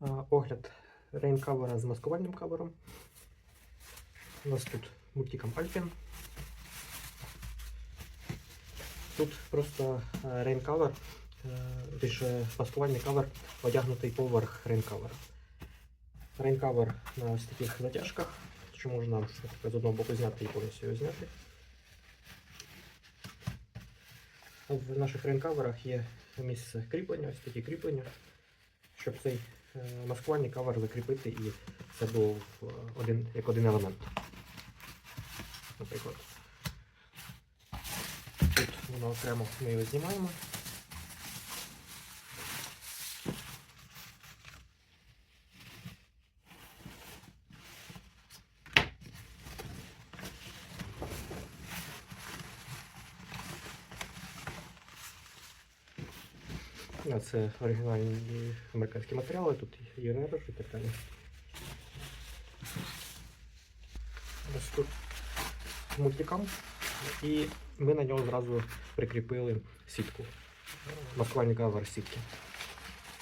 Огляд рейнкавера з маскувальним кавером. У нас тут мультиком Alpin. Тут просто е, рейнкавер, більше маскувальний кавер одягнутий поверх рейнкавера. Рейнкавер на ось таких затяжках, що можна з одного боку зняти і повністю його зняти. В наших рейнкаверах є місце кріплення, ось такі кріплення, щоб цей е, маскувальний кавер закріпити і це був е, один, як один елемент. Наприклад. Тут воно окремо ми його знімаємо. Це оригінальні американські матеріали, тут є ребер і так далі. Ось тут мультикам, і ми на нього зразу прикріпили сітку. Маскувальний кавер сітки.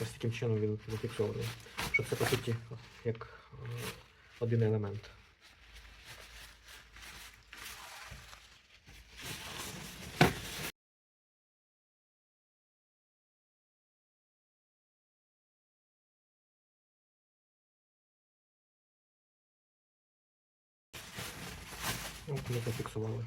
Ось таким чином він зафіксований. Щоб це по суті як е, один елемент. От ми зафіксували.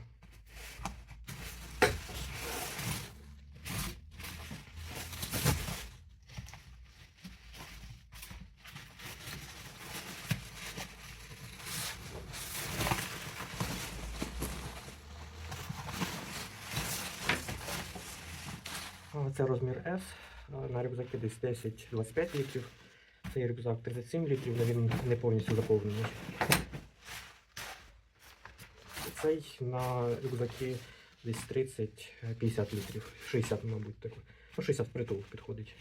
Це розмір S. На рюкзаки десь 10-25 літрів. Цей рюкзак 37 літрів, але він не повністю заповнений. Цей на рюкзаки десь 30-50 літрів. 60, мабуть, таке. Ну, 60 притул підходить.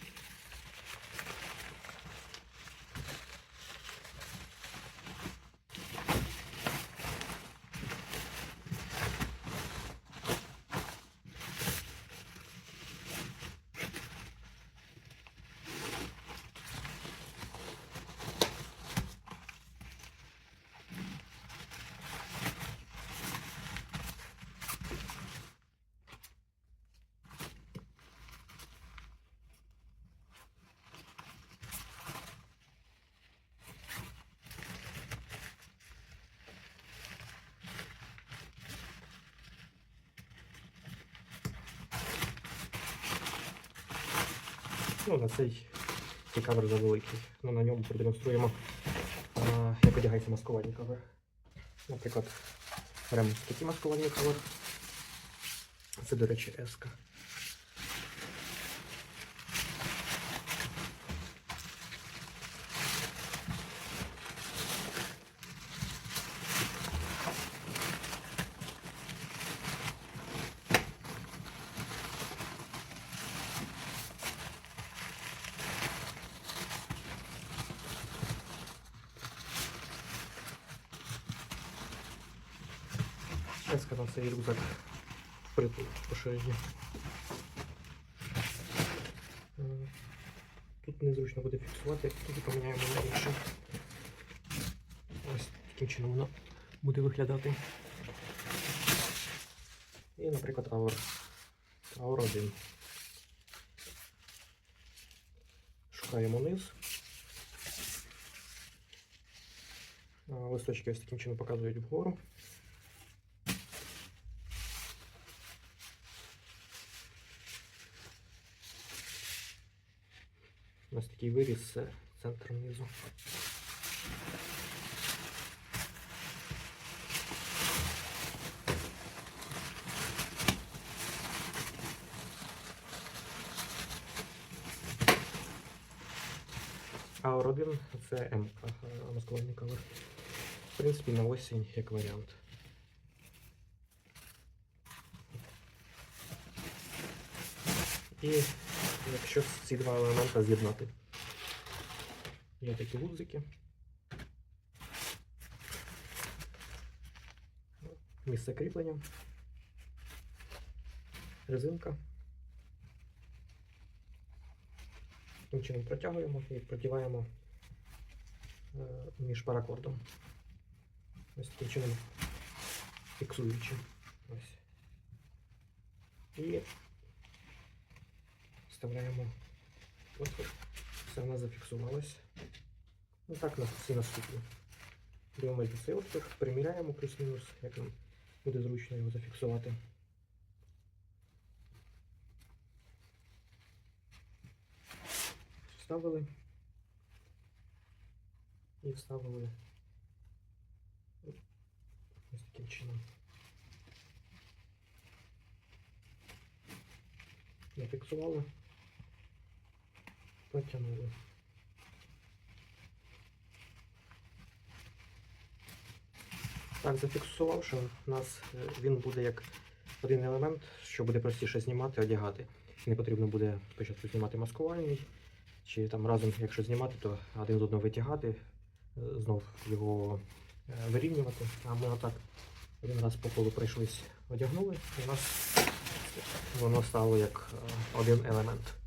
Ну, на цей цей кавер завеликий. Ну, на ньому продемонструємо, а, як одягається маскувальний кавер. Наприклад, беремо такий маскувальний кавер. Це, до речі, еска. Еска на цей рюкзак впритул поширення. Е, Тут незручно буде фіксувати, тоді поміняємо на інший. Ось таким чином воно буде виглядати. І, наприклад, Аур. Аур 1. Шукаємо низ. Листочки ось таким чином показують вгору. Нас такий виріз це центр низу. А один це М маскувальний кавер. В принципі, на осінь як варіант. І якщо ці два елемента з'єднати. Є такі гудзики. Місце кріплення. Резинка. Таким чином протягуємо і продіваємо е, між паракордом. Ось таким чином фіксуючи. Ось. І вставляємо отвір. Все в нас зафіксувалось. Ну так на всі наступні. Дивимося цей отвір, приміряємо плюс-мінус, як нам буде зручно його зафіксувати. Вставили. І вставили ось таким чином. Зафіксували. Потягнули. Так, зафіксувавши, у нас е, він буде як один елемент, що буде простіше знімати, одягати. Не потрібно буде спочатку знімати маскувальний, чи там разом, якщо знімати, то один з одного витягати, е, знов його е, вирівнювати. А ми отак один раз по колу пройшлись, одягнули, і у нас воно стало як один елемент.